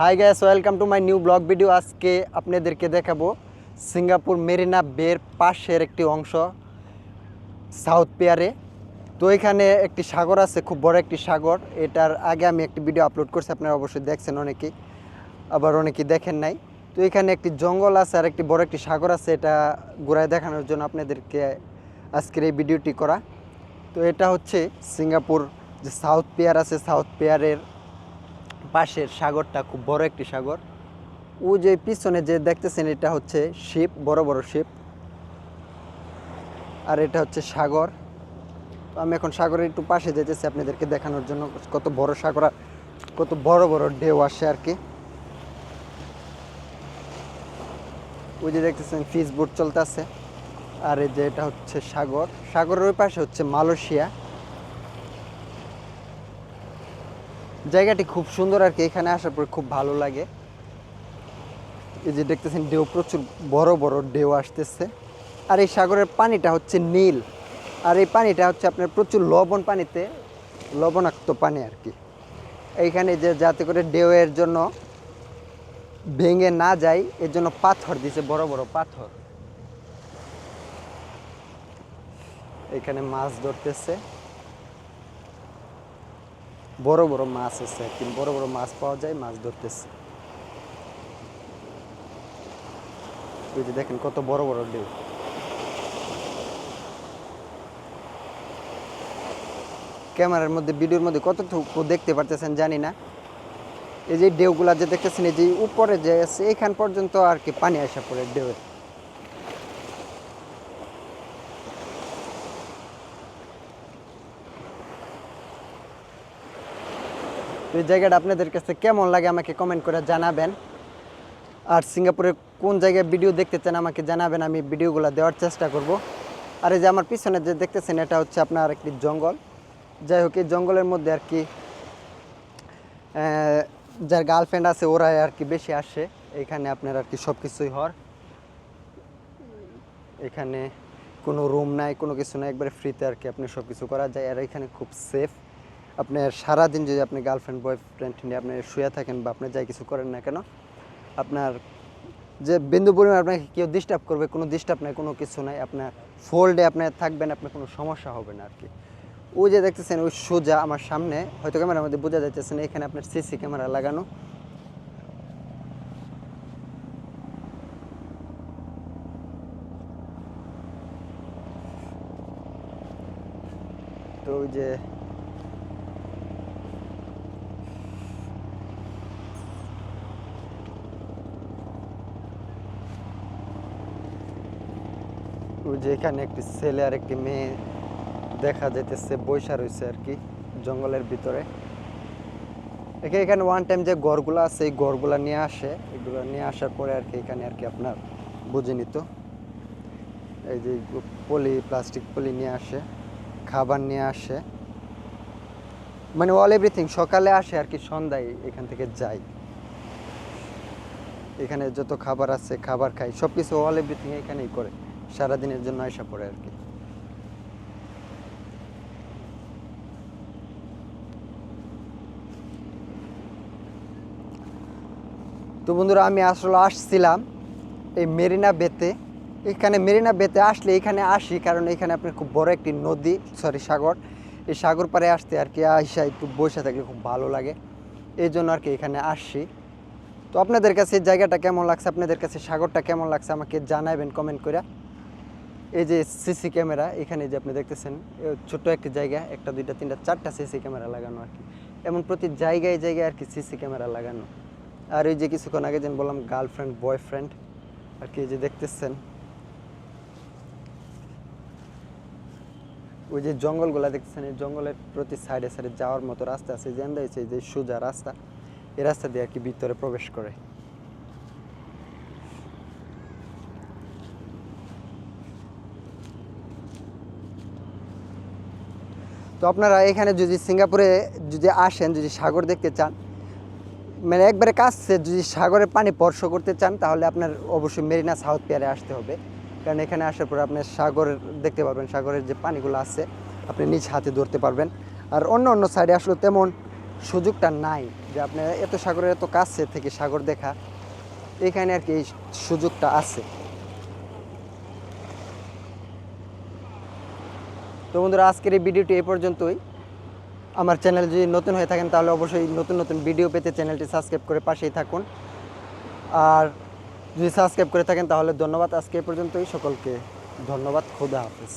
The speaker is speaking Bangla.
Hi guys welcome to my new blog video আজকে আপনাদেরকে দেখাবো সিঙ্গাপুর মেরিনা বের পাশের একটি অংশ, সাউথ পিয়ারে। তো এখানে একটি সাগর আছে, খুব বড় একটি সাগর। এটার আগে আমি একটি ভিডিও আপলোড করছি, আপনারা অবশ্যই দেখছেন অনেকেই, আবার অনেকেই দেখেন নাই। তো এখানে একটি জঙ্গল আছে আর একটি বড় একটি সাগর আছে, এটা ঘুরায় দেখানোর জন্য আপনাদেরকে আজকের এই ভিডিওটি করা। তো এটা হচ্ছে সিঙ্গাপুর যে সাউথ পিয়ার আছে, সাউথ পিয়ারের পাশের সাগরটা খুব বড় একটি সাগর। ও যে পিছনে যে দেখতেছেন, এটা হচ্ছে শিপ, বড় বড় শিপ। আর এটা হচ্ছে সাগর। তো আমি এখন সাগরের একটু পাশে যেতেছি আপনাদেরকে দেখানোর জন্য। কত বড় সাগর আর কত বড় বড় ঢেউ আসে আর কি। ওই যে দেখতেছেন ফিস বোট চলতেছে। আর এই যে এটা হচ্ছে সাগর। সাগরের ওই পাশে হচ্ছে মালয়েশিয়া। জায়গাটি খুব সুন্দর আর কি, এখানে আসার পর খুব ভালো লাগে। এই যে দেখতেছেন ঢেউ, প্রচুর বড় বড় ঢেউ আসতেছে। আর এই সাগরের পানিটা হচ্ছে নীল। আর এই পানিটা হচ্ছে আপনার প্রচুর লবণ পানিতে, লবণাক্ত পানি আর কি। এইখানে যে যাতে করে ঢেউয়ের জন্য ভেঙে না যায়, এর জন্য পাথর দিছে, বড় বড় পাথর। এখানে মাছ ধরতেছে। বড় বড় মাছ আছে কি, বড় বড় মাছ পাওয়া যায়, মাছ ধরতেছে। দেখেন কত বড় বড় ঢেউ। ক্যামেরার মধ্যে, ভিডিওর মধ্যে কতটুকু দেখতে পারতেছেন জানি না। এই যে ঢেউগুলা যে দেখতেছেন, এই যে উপরে যে আছে, এখান পর্যন্ত আর কি পানি আসা পড়ে ঢেউয়ের। এই জায়গাটা আপনাদের কাছে কেমন লাগে আমাকে কমেন্ট করে জানাবেন। আর সিঙ্গাপুরের কোন জায়গায় ভিডিও দেখতে চান আমাকে জানাবেন, আমি ভিডিওগুলো দেওয়ার চেষ্টা করব। আর এই যে আমার পিছনে যে দেখতেছেন, এটা হচ্ছে আপনার একটি জঙ্গল। যাই হোক, এই জঙ্গলের মধ্যে আর কি যার গার্লফ্রেন্ড আছে, ওরাই আর কি বেশি আসে। এখানে আপনার আর কি সব কিছুই হর এখানে কোনো রুম নাই, কোনো কিছু নাই। একবারে ফ্রিতে আর কি আপনি সব কিছু করা যায়। আর এখানে খুব সেফ আপনার সারাদিন যদি আপনি গার্লফ্রেন্ড বয়ফ্রেন্ড নিয়ে আপনি শুয়ে থাকেন বা আপনি যাই কিছু করেন না কেন, আপনার যে বিন্দু পরিমাণ আপনাকে কেউ ডিস্টার্ব করবে, কোনো ডিস্টার্ব নাই, কোনো কিছু নাই, আপনার ফোল্ডে আপনি থাকবেন, আপনার কোনো সমস্যা হবে না আর কি ওই যে দেখতেছেন, ওই সোজা আমার সামনে, হয়তো ক্যামেরার মধ্যে বোঝা যাচ্ছে না, এখানে আপনার সিসি ক্যামেরা লাগানো। তো ওই যে যে এখানে একটি ছেলে আর একটি মেয়ে দেখা যাইতেছে বৈশা রয়েছে আর কি, জঙ্গলের ভিতরে। একে এখানে ওয়ান টাইম যে গড়গুলো আছে, এই গড়গুলা নিয়ে আসে। এগুলো নিয়ে আসার পরে আর কি এখানে আর কি আপনার বুঝে নিত। এই যে পলি প্লাস্টিক পলি নিয়ে আসে, খাবার নিয়ে আসে। মানে অল এভরিথিং সকালে আসে আর কি, সন্ধ্যায় এখান থেকে যাই এখানে যত খাবার আছে, খাবার খাই সব কিছু অল এভরিথিং এখানেই করে। সারাদিনের জন্য আসা পড়ে আর কি। তো বন্ধুরা, আমি আসলে আসছিলাম এই মেরিনা বেতে। এখানে মেরিনা বেতে আসলে এখানে আসি কারণ এখানে আপনার খুব বড় একটি নদী সরি সাগর। এই সাগর পাড়ে আসতে আর কি আইসা একটু বসে থাকলে খুব ভালো লাগে। এই জন্য আর কি এখানে আসছি। তো আপনাদের কাছে জায়গাটা কেমন লাগছে? আপনাদের কাছে সাগরটা কেমন লাগছে? আমাকে জানাবেন কমেন্ট করে এই যে সিসি ক্যামেরা, এখানে যে আপনি দেখতেছেন ছোট্ট একটি জায়গা, একটা, দুইটা, তিনটা, চারটা সিসি ক্যামেরা লাগানো আর কি। এমন প্রতি জায়গায় জায়গায় আর কি সিসি ক্যামেরা লাগানো। আর ওই যে কিছুক্ষণ আগে যেন বললাম গার্লফ্রেন্ড বয়ফ্রেন্ড আর কি যে দেখতেছেন, ওই যে জঙ্গলগুলা দেখতেছেন, এই জঙ্গলের প্রতি সাইডে সাইডে যাওয়ার মতো রাস্তা আছে, যেন হয়েছে যে সোজা রাস্তা। এই রাস্তা দিয়ে আর কি ভিতরে প্রবেশ করে। আপনারা এখানে যদি সিঙ্গাপুরে যদি আসেন, যদি সাগর দেখতে চান মানে একবারে কাছে যদি সাগরের পানি স্পর্শ করতে চান, তাহলে আপনার অবশ্যই মেরিনা সাউথ পিয়ারে আসতে হবে। কারণ এখানে আসার পর আপনি সাগর দেখতে পারবেন, সাগরের যে পানিগুলো আছে, আপনি নিজ হাতে ধরতে পারবেন। আর অন্য অন্য সাইডে আসলে তেমন সুযোগটা নাই যে আপনার এত সাগরের এত কাছে থেকে সাগর দেখা, এখানে আর কি এই সুযোগটা আছে। তো বন্ধুরা, আজকের এই ভিডিওটি এ পর্যন্তই। আমার চ্যানেল যদি নতুন হয়ে থাকেন, তাহলে অবশ্যই নতুন নতুন ভিডিও পেতে চ্যানেলটি সাবস্ক্রাইব করে পাশেই থাকুন। আর যদি সাবস্ক্রাইব করে থাকেন, তাহলে ধন্যবাদ। আজকে এ পর্যন্তই। সকলকে ধন্যবাদ। খুদা হাফিজ।